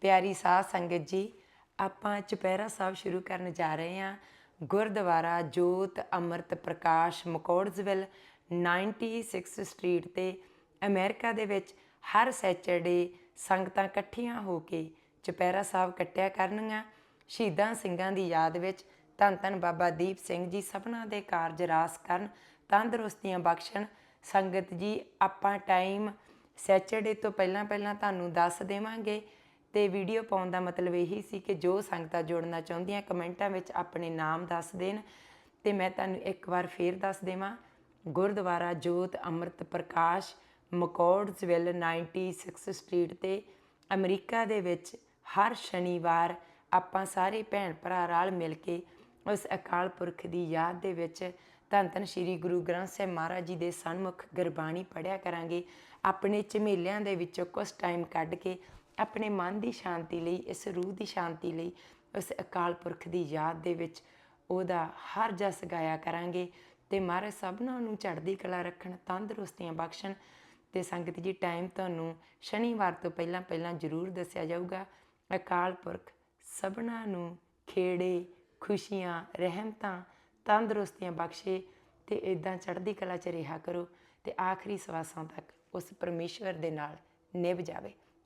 ਪਿਆਰੀ ਸਾਧ ਸੰਗਤ ਜੀ, ਆਪਾਂ ਚੁਪਹਿਰਾ ਸਾਹਿਬ ਸ਼ੁਰੂ ਕਰਨ ਜਾ ਰਹੇ ਹਾਂ। ਗੁਰਦੁਆਰਾ ਜੋਤ ਅੰਮ੍ਰਿਤ ਪ੍ਰਕਾਸ਼ ਮਕੌੜਜ਼ਵਿਲ 96 ਸਟਰੀਟ ਤੇ। ਅਮਰੀਕਾ ਦੇ ਵਿੱਚ ਹਰ ਸੈਚਰਡੇ ਸੰਗਤਾਂ ਇਕੱਠੀਆਂ ਹੋ ਕੇ ਚੁਪਹਿਰਾ ਸਾਹਿਬ ਕੱਟਿਆ ਕਰਨਗੀਆਂ। ਸ਼ਹੀਦਾਂ ਸਿੰਘਾਂ ਦੀ ਯਾਦ ਵਿੱਚ ਧੰਨ ਧੰਨ ਬਾਬਾ ਦੀਪ ਸਿੰਘ ਜੀ ਸਭਨਾਂ ਦੇ ਕਾਰਜ ਰਾਸ ਕਰਨ, ਤੰਦਰੁਸਤੀਆਂ ਬਖਸ਼ਣ। ਸੰਗਤ ਜੀ, ਆਪਾਂ ਟਾਈਮ ਸੈਚਰਡੇ ਤੋਂ ਪਹਿਲਾਂ ਪਹਿਲਾਂ ਤੁਹਾਨੂੰ ਦੱਸ ਦੇਵਾਂਗੇ ਤੇ ਵੀਡੀਓ ਪਾਉਣ ਦਾ ਮਤਲਬ ਇਹੀ ਸੀ ਕਿ ਜੋ ਸੰਗਤਾਂ ਜੁੜਨਾ ਚਾਹੁੰਦੀਆਂ, ਕਮੈਂਟਾਂ ਵਿੱਚ ਆਪਣੇ ਨਾਮ ਦੱਸ ਦੇਣ ਤੇ ਮੈਂ ਤੁਹਾਨੂੰ ਇੱਕ ਵਾਰ ਫੇਰ ਦੱਸ ਦੇਵਾਂ, ਗੁਰਦੁਆਰਾ ਜੋਤ ਅੰਮ੍ਰਿਤ ਪ੍ਰਕਾਸ਼ ਮਕੌੜਜ਼ਵਿਲ 96 ਸਟਰੀਟ ਤੇ ਅਮਰੀਕਾ ਦੇ ਵਿੱਚ ਹਰ ਸ਼ਨੀਵਾਰ ਆਪਾਂ ਸਾਰੇ ਭੈਣ ਭਰਾ ਰਲ ਮਿਲ ਕੇ ਉਸ ਅਕਾਲ ਪੁਰਖ ਦੀ ਯਾਦ ਦੇ ਵਿੱਚ ਧੰਨ ਧੰਨ ਸ੍ਰੀ ਗੁਰੂ ਗ੍ਰੰਥ ਸਾਹਿਬ ਮਹਾਰਾਜ ਜੀ ਦੇ ਸਨਮੁਖ ਗੁਰਬਾਣੀ ਪੜਿਆ ਕਰਾਂਗੇ। ਆਪਣੇ ਝਮੇਲਿਆਂ ਦੇ ਵਿੱਚੋਂ ਕੁਝ ਟਾਈਮ ਕੱਢ ਕੇ ਆਪਣੇ ਮਨ ਦੀ ਸ਼ਾਂਤੀ ਲਈ, ਇਸ ਰੂਹ ਦੀ ਸ਼ਾਂਤੀ ਲਈ, ਉਸ ਅਕਾਲ ਪੁਰਖ ਦੀ ਯਾਦ ਦੇ ਵਿੱਚ ਉਹਦਾ ਹਰ ਜਸ ਗਾਇਆ ਕਰਾਂਗੇ। ਤੇ ਮਹਾਰਾਜ ਸਭਨਾਂ ਨੂੰ ਚੜ੍ਹਦੀ ਕਲਾ ਰੱਖਣ, ਤੰਦਰੁਸਤੀਆਂ ਬਖਸ਼ਣ ਤੇ ਸੰਗਤ ਜੀ ਟਾਈਮ ਤੁਹਾਨੂੰ ਸ਼ਨੀਵਾਰ ਤੋਂ ਪਹਿਲਾਂ ਪਹਿਲਾਂ ਜ਼ਰੂਰ ਦੱਸਿਆ ਜਾਊਗਾ। ਅਕਾਲ ਪੁਰਖ ਸਭਨਾਂ ਨੂੰ ਖੇੜੇ, ਖੁਸ਼ੀਆਂ, ਰਹਿਮਤਾਂ, ਤੰਦਰੁਸਤੀਆਂ ਬਖਸ਼ੇ ਤੇ ਇਦਾਂ ਚੜ੍ਹਦੀ ਕਲਾ ਚ ਰਿਹਾ ਕਰੋ ਤੇ ਆਖਰੀ ਸਵਾਸਾਂ ਤੱਕ ਉਸ ਪਰਮੇਸ਼ਵਰ ਦੇ ਨਾਲ ਨਿਭ ਜਾਵੇ।